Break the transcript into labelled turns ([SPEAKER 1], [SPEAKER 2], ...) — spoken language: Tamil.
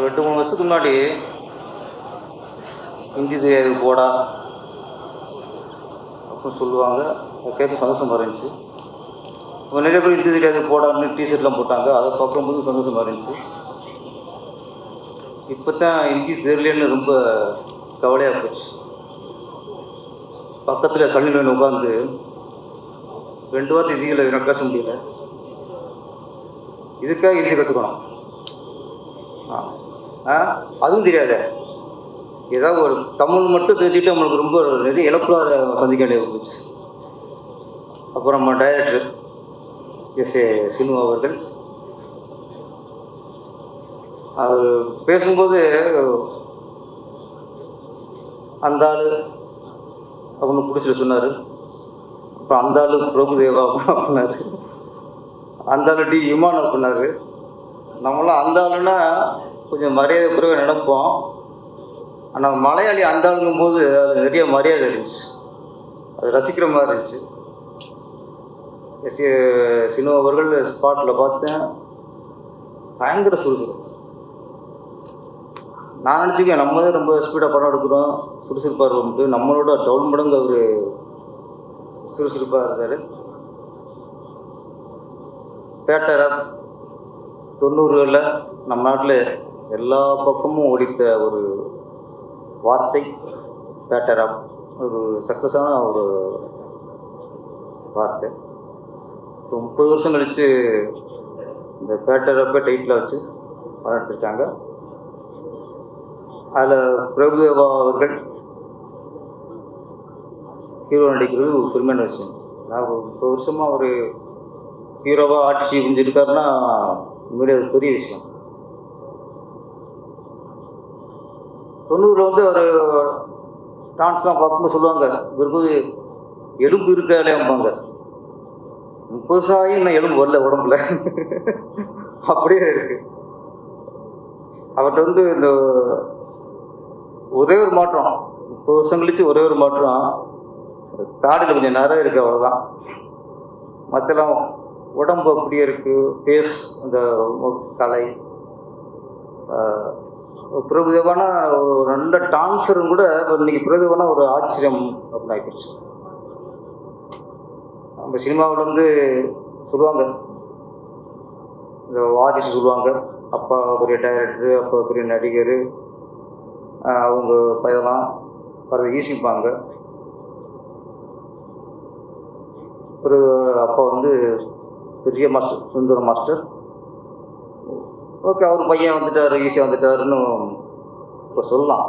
[SPEAKER 1] ஒரு ரெண்டு மூணு வருஷத்துக்கு முன்னாடி ஹிந்தி தெரியாது போடா. அப்படின்னு சொல்லுவாங்க. அதை கேட்க சந்தோஷமாக இருந்துச்சு. இப்போ நிறைய பேர் ஹிந்தி தெரியாது போடான்னு டிஷர்ட்லாம் போட்டாங்க. அதை பார்க்கும்போது சந்தோஷமாக இருந்துச்சு. இப்போ தான் ஹிந்தி தெரியலன்னு ரொம்ப கவலையாக போச்சு. பக்கத்தில் சல்லில் உட்காந்து ரெண்டு வாரத்தை இந்தியில் எனக்கு பேச முடியல. இதுக்காக இந்தி கற்றுக்கணும் ஆ. அதுவும் தெரியாதே. ஏதாவது ஒரு தமிழ் மட்டும் தெரிஞ்சுட்டு நம்மளுக்கு ரொம்ப நிறைய இழப்புலாம் சந்திக்க வேண்டியது போச்சு அப்புறம் நம்ம டைரக்டர் எஸ் ஏ சினு அவர்கள். அவர் பேசும்போது அந்த ஆள் அப்படின்னு பிடிச்சிட்டு சொன்னார். அப்புறம் அந்த ஆள் பிரபுதேவா அப்படின்னாரு. அந்த ஆள் டி இமான் அப்படின்னாரு. நம்மளாம் அந்த ஆளுன்னா கொஞ்சம் மரியாதை குறைவாக நினைப்போம். ஆனால் மலையாளி அந்த ஆளுங்கும் போது அது நிறைய மரியாதை இருந்துச்சு. அது ரசிக்கிற மாதிரி இருந்துச்சு. எஸ் ஏ சினு அவர்கள் ஸ்பாட்டில் பார்த்தேன். பயங்கர சுறுசுறுப்பு நான் நினச்சிக்கேன் நம்ம தான் ரொம்ப ஸ்பீடாக படம் எடுக்கிறோம். சுறுசுறுப்பாக இருக்கோம்ட்டு நம்மளோட டவுன் மடங்கு அவர் சுறுசுறுப்பாக இருந்தார் பேட்டரா தொண்ணூறுகளில் நம்ம நாட்டில் எல்லா பக்கமும் ஓடித்த ஒரு வார்த்தை பேட்டர் ஒரு சக்ஸஸான ஒரு வார்த்தை. இப்போ முப்பது வருஷம் கழித்து இந்த பேட்டரப்பை டைட்டில் வச்சு படம் எடுத்திருக்காங்க அதில் பிரபுதேவா அவர்கள் ஹீரோ நடிக்கிறது ஒரு பெருமையான விஷயம். நான் ஒரு முப்பது வருஷமாக ஒரு ஹீரோவாக ஆட்சி புரிஞ்சிருக்காருன்னா உண்மையிலே அது பெரிய விஷயம். தொண்ணூறில் வந்து ஒரு டான்ஸ்லாம் பார்க்கும்போது சொல்லுவாங்க இவருக்கு எலும்பு இருக்காலேம்பாங்க முப்பது வருஷம் ஆகி இன்னும் எலும்பு வரல உடம்புல. அப்படியே இருக்கு. அவர்கிட்ட வந்து இந்த ஒரே ஒரு மாற்றம் முப்பது வருஷம் கழிச்சு ஒரே ஒரு மாற்றம். தாடியில் கொஞ்சம் நிறைய இருக்கு அவ்வளோதான் மற்றெல்லாம் உடம்பு அப்படியே இருக்கு ஃபேஸ் அந்த கலை பிரபுதேவான ஒரு நல்ல டான்ஸரும் கூட இன்னைக்கு பிரபுதேவானா ஒரு ஆச்சரியம் அப்படின்னு ஆகிப்போச்சு நம்ம சினிமாவில் வந்து சொல்லுவாங்க. இந்த வாரிசு சொல்லுவாங்க. அப்பா பெரிய டைரக்டரு அப்பா பெரிய நடிகர் அவங்க பையலாம் வர ஈசிப்பாங்க ஒரு அப்பா வந்து பெரிய மாஸ்டர் சுந்தர மாஸ்டர் ஓகே அவர் பையன் வந்துட்டார் ஈஸியாக வந்துட்டாருன்னு இப்போ சொல்லலாம்.